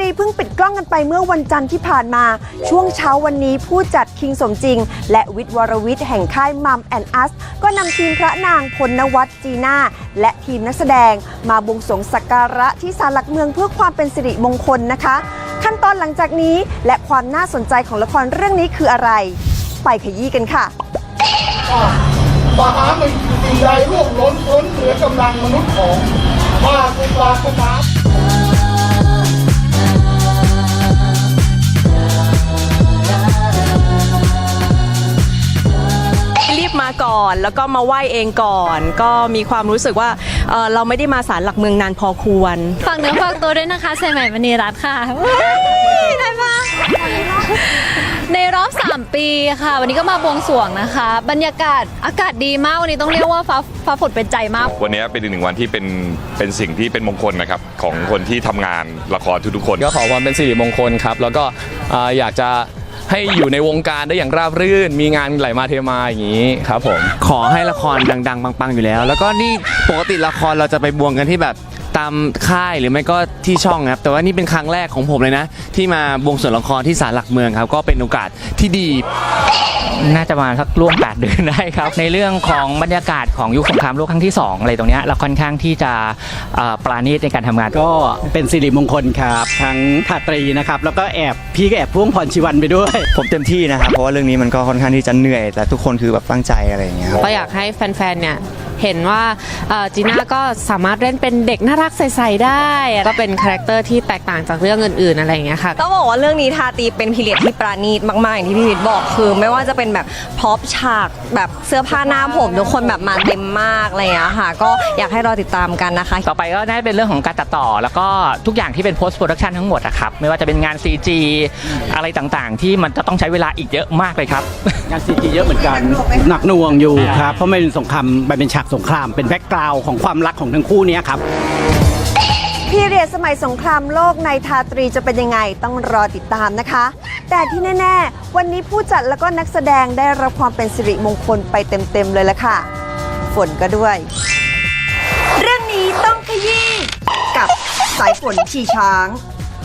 รีเพิ่งปิดกล้องกันไปเมื่อวันจันทร์ที่ผ่านมา ช่วงเช้าวันนี้ผู้จัดคิงสมจริง และวิทย์วรวิทย์แห่งค่ายมัมแอนอัสก็นำทีมพระนางพลนวัตจีน่า และทีมนักแสดง มาบวงสรวงสักการะที่ศาลหลักเมืองเพื่อความเป็นสิริมงคลนะคะ ขั้นตอนหลังจากนี้และความน่าสนใจของละครเรื่องนี้คืออะไร ไปขยี้กันค่ะ มหาไม่สิ่งใดร่วงล้นล้นเหลือกำลังมนุษย์ของมาสุปราสนา อนแล้วก็มาไหว้เองก่อน ก็มีความรู้สึกว่าเอ่อเราไม่ได้มาศาลหลักเมืองนานพอควร ฝากเนื้อฝากตัวด้วยนะคะใส่ใหม่มณีรัตน์ค่ะได้ปะในรอบ 3 ปีค่ะ วันนี้ก็มาบวงสรวงนะคะ บรรยากาศอากาศดีมากวันนี้ต้องเรียกว่าฟ้าฟ้าฝนเป็นใจมาก วันนี้เป็นอีกหนึ่งวันที่เป็นเป็นสิ่งที่เป็นมงคลนะครับของคนที่ทำงานละครทุกๆคน ก็ขอความเป็นสิริมงคลครับ แล้วก็อ่าอยากจะ ให้อยู่ในวงการได้อย่างราบรื่น มีงานไหลมาเทมาอย่างนี้ครับผม ขอให้ละครดัง ๆ ปัง ๆ อยู่แล้ว แล้วก็นี่ปกติละครเราจะไปบวงกันที่แบบ ตามค่ายหรือไม่ก็ที่ช่องครับแต่ว่านี่เป็นครั้งแรกของผมเลยนะ ที่มาบวงสรวงละครที่ศาลหลักเมืองครับ ก็เป็นโอกาสที่ดี น่าจะมาสักร่วม8เดือนได้ครับ ในเรื่องของบรรยากาศของยุคสงครามโลกครั้งที่ 2 อะไรตรงเนี้ยเราค่อนข้างที่จะเอ่อปราณีตในการทำงาน ก็เป็นสิริมงคลครับทั้งทาตรีนะครับ แล้วก็แอบพี่ก็แอบพ่วงพรชีวันไปด้วย ผมเต็มที่นะครับ เพราะว่าเรื่องนี้มันก็ค่อนข้างที่จะเหนื่อย แต่ทุกคนคือแบบตั้งใจอะไรอย่างเงี้ยครับ ก็อยากให้แฟนๆ เนี่ย เห็นว่าเอ่อจีน่าก็สามารถเล่นเป็นเด็กน่ารักใสๆได้ ก็เป็นคาแรคเตอร์ที่แตกต่างจากเรื่องอื่นๆอะไรอย่างเงี้ยค่ะต้องบอกว่าเรื่องนี้ทาตีเป็นพีเรียดที่ปราณีตมากๆอย่างที่พี่วิทย์บอกคือ ไม่ว่าจะเป็นแบบพร็อพฉากแบบเสื้อผ้าหน้าผมทุกคนแบบมาเต็มมากอะไรอย่างเงี้ยค่ะ ก็อยากให้รอติดตามกันนะคะ ต่อไปก็น่าจะเป็นเรื่องของการตัดต่อ แล้วก็ทุกอย่างที่เป็น post production ทั้งหมดอะครับไม่ว่าจะเป็นงาน CG อะไรต่างๆ ที่มันจะต้องใช้เวลาอีกเยอะมากเลยครับ งานซีจีเยอะเหมือนกัน หนักหน่วงอยู่ครับ เพราะมันเป็นสงครามมันเป็นฉากสงครามเป็นแบ็กกราวด์ของความรักของทั้งคู่เนี้ยครับ พีเรียดสมัยสงครามโลกในทาตรีจะเป็นยังไงต้องรอติดตามนะคะ แต่ที่แน่ๆ วันนี้ผู้จัดแล้วก็นักแสดงได้รับความเป็นสิริมงคลไปเต็มๆเลยละค่ะ ฝนก็ด้วย เรื่องนี้ต้องขยี้กับสายฝนชีช้าง